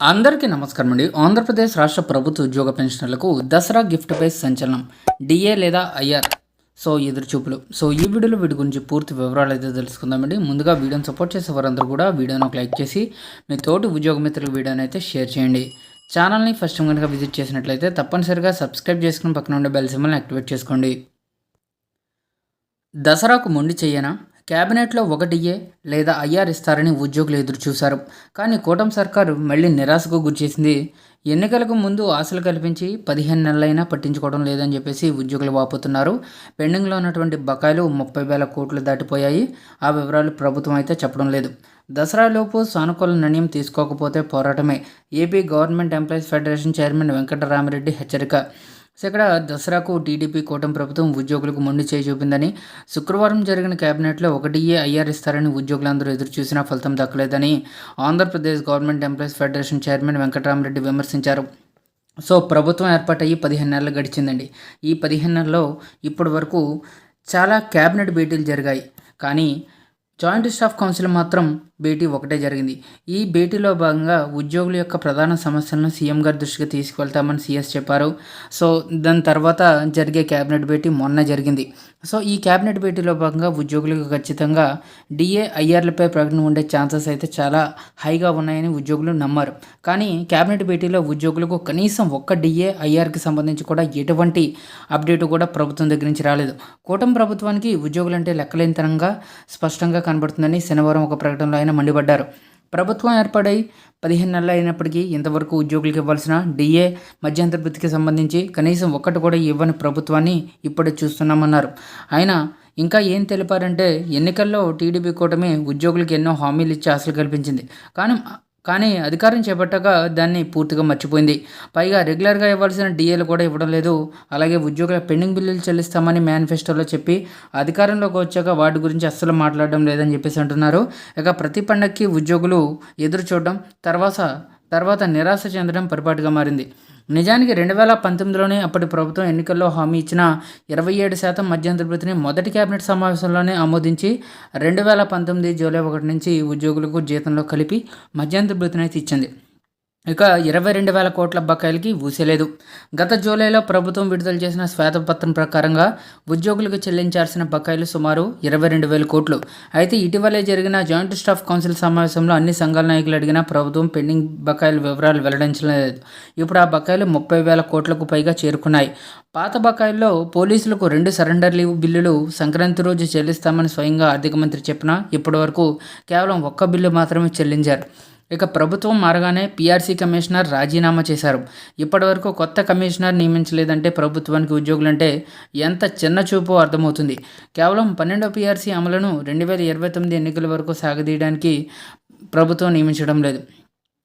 అందరికీ నమస్కారం అండి. ఆంధ్రప్రదేశ్ రాష్ట్ర ప్రభుత్వ ఉద్యోగ పెన్షనర్లకు దసరా గిఫ్ట్ పై సంచలనం డిఏ లేదా ఐఆర్? సో ఎదురు చూపులు సో ఈ వీడియోలో వీటి గురించి పూర్తి వివరాలు అయితే తెలుసుకుందామండి ముందుగా వీడియోని సపోర్ట్ చేసే వారందరూ కూడా వీడియోని ఒక లైక్ చేసి మీ తోటి ఉద్యోగ మిత్రులకు వీడియోని అయితే షేర్ చేయండి. ఛానల్ని ఫస్ట్ టైం కనుక విజిట్ చేసినట్లయితే తప్పనిసరిగా సబ్స్క్రైబ్ చేసుకుని పక్కన ఉండే బెల్ సింబల్ని యాక్టివేట్ చేసుకోండి. దసరాకు మొండి చెయ్యనా క్యాబినెట్లో ఒకటియే లేదా ఐఆర్ ఇస్తారని ఉద్యోగులు ఎదురు చూశారు. కానీ కూటమి సర్కారు మళ్ళీ నిరాశకు గురిచేసింది. ఎన్నికలకు ముందు ఆశలు కల్పించి పదిహేను నెలలైనా పట్టించుకోవడం లేదని చెప్పేసి ఉద్యోగులు వాపోతున్నారు. పెండింగ్లో ఉన్నటువంటి బకాయిలు ముప్పై వేల కోట్లు దాటిపోయాయి. ఆ వివరాలు ప్రభుత్వం అయితే చెప్పడం లేదు. దసరాలోపు సానుకూల నిర్ణయం తీసుకోకపోతే పోరాటమే. AP government employees federation chairman Venkataramireddy హెచ్చరిక. సో ఇక్కడ దసరాకు టీడీపీ కూటమి ప్రభుత్వం ఉద్యోగులకు మొండి చేయి చూపిందని శుక్రవారం జరిగిన కేబినెట్లో ఒకటియే ఐఆర్ ఇస్తారని ఉద్యోగులందరూ ఎదురు చూసినా ఫలితం దక్కలేదని Andhra Pradesh government employees federation chairman Venkatarama Reddy విమర్శించారు. సో ప్రభుత్వం ఏర్పాటయ్యి పదిహేను నెలలు గడిచిందండి. ఈ పదిహేను నెలల్లో ఇప్పటి వరకు చాలా క్యాబినెట్ భేటీలు జరిగాయి. కానీ జాయింట్ స్టాఫ్ కౌన్సిల్ మాత్రం భేటీ ఒకటే జరిగింది. ఈ భేటీలో భాగంగా ఉద్యోగుల యొక్క ప్రధాన సమస్యలను సీఎం గారి దృష్టికి తీసుకువెళ్తామని సీఎస్ చెప్పారు. సో దాని తర్వాత జరిగే క్యాబినెట్ భేటీ మొన్న జరిగింది. సో ఈ క్యాబినెట్ భేటీలో భాగంగా ఉద్యోగులకు ఖచ్చితంగా డిఏ ఐఆర్లపై ప్రకటన ఉండే ఛాన్సెస్ అయితే చాలా హైగా ఉన్నాయని ఉద్యోగులు నమ్మారు. కానీ కేబినెట్ భేటీలో ఉద్యోగులకు కనీసం ఒక్క డిఏ ఐఆర్కి సంబంధించి కూడా ఎటువంటి అప్డేట్ కూడా ప్రభుత్వం దగ్గర నుంచి రాలేదు. కూటమి ప్రభుత్వానికి ఉద్యోగులంటే లెక్కలేనితనంగా స్పష్టంగా కనబడుతుందని శనివారం ఒక ప్రకటనలో ఆయన మండిపడ్డారు. ప్రభుత్వం ఏర్పడై పదిహేను నెలలు అయినప్పటికీ ఇంతవరకు ఉద్యోగులకు ఇవ్వాల్సిన డిఏ మధ్యంతర వృత్తికి సంబంధించి కనీసం ఒక్కటి కూడా ఇవ్వని ప్రభుత్వాన్ని ఇప్పుడే చూస్తున్నామన్నారు. ఆయన ఇంకా ఏం తెలిపారంటే ఎన్నికల్లో టీడీపీ కూటమి ఉద్యోగులకు ఎన్నో హామీలు ఇచ్చి ఆశలు కల్పించింది. కానీ కానీ అధికారం చేపట్టాక దాన్ని పూర్తిగా మర్చిపోయింది. పైగా రెగ్యులర్గా ఇవ్వాల్సిన డిఏలు కూడా ఇవ్వడం లేదు. అలాగే ఉద్యోగుల పెండింగ్ బిల్లులు చెల్లిస్తామని మేనిఫెస్టోలో చెప్పి అధికారంలోకి వచ్చాక వాటి గురించి అస్సలు మాట్లాడడం లేదని చెప్పేసి అంటున్నారు. ఇక ప్రతి పండక్కి ఉద్యోగులు ఎదురు చూడడం తర్వాత తర్వాత నిరాశ చెందడం పరిపాటుగా మారింది. నిజానికి రెండు వేల పంతొమ్మిదిలోనే అప్పటి ప్రభుత్వం ఎన్నికల్లో హామీ ఇచ్చిన ఇరవై ఏడు శాతం మధ్యంతర వృత్తిని మొదటి కేబినెట్ సమావేశంలోనే ఆమోదించి రెండు వేల పంతొమ్మిది జూలై ఒకటి నుంచి ఉద్యోగులకు జీతంలో కలిపి మధ్యంతర అయితే ఇచ్చింది. ఇక ఇరవై రెండు వేల కోట్ల బకాయిలకి ఊసేలేదు. గత జూలైలో ప్రభుత్వం విడుదల చేసిన శ్వేతపత్రం ప్రకారంగా ఉద్యోగులకు చెల్లించాల్సిన బకాయిలు సుమారు ఇరవై రెండు వేల కోట్లు. అయితే ఇటీవలే జరిగిన జాయింట్ స్టాఫ్ కౌన్సిల్ సమావేశంలో అన్ని సంఘాల నాయకులు అడిగిన ప్రభుత్వం పెండింగ్ బకాయిల వివరాలు వెల్లడించలేదు ఇప్పుడు ఆ బకాయిలు ముప్పై వేల కోట్లకు పైగా చేరుకున్నాయి. పాత బకాయిల్లో పోలీసులకు రెండు సరెండర్ లీవ్ బిల్లులు సంక్రాంతి రోజు చెల్లిస్తామని స్వయంగా ఆర్థిక మంత్రి చెప్పినా ఇప్పటి వరకు కేవలం ఒక్క బిల్లు మాత్రమే చెల్లించారు. ఇక ప్రభుత్వం మారగానే పీఆర్సీ కమిషనర్ రాజీనామా చేశారు. ఇప్పటివరకు కొత్త కమిషనర్ నియమించలేదంటే ప్రభుత్వానికి ఉద్యోగులంటే ఎంత చిన్న చూపు అర్థమవుతుంది. కేవలం పన్నెండో పీఆర్సీ అమలును రెండు వేల ఇరవై తొమ్మిది ఎన్నికల వరకు సాగదీయడానికి ప్రభుత్వం నియమించడం లేదు.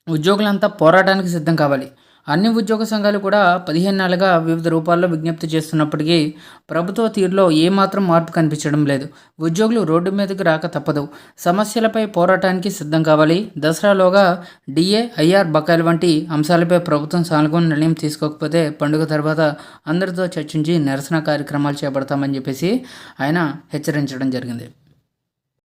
ఉద్యోగులంతా పోరాటానికి సిద్ధం కావాలి. అన్ని ఉద్యోగ సంఘాలు కూడా పదిహేను నెలలుగా వివిధ రూపాల్లో విజ్ఞప్తి చేస్తున్నప్పటికీ ప్రభుత్వ తీరులో ఏమాత్రం మార్పు కనిపించడం లేదు. ఉద్యోగులు రోడ్డు మీదకి రాక తప్పదు. సమస్యలపై పోరాటానికి సిద్ధం కావాలి. దసరాలోగా డిఏ ఐఆర్ బకాయిలు వంటి అంశాలపై ప్రభుత్వం సానుకూల నిర్ణయం తీసుకోకపోతే పండుగ తర్వాత అందరితో చర్చించి నిరసన కార్యక్రమాలు చేపడతామని చెప్పేసి ఆయన హెచ్చరించడం జరిగింది.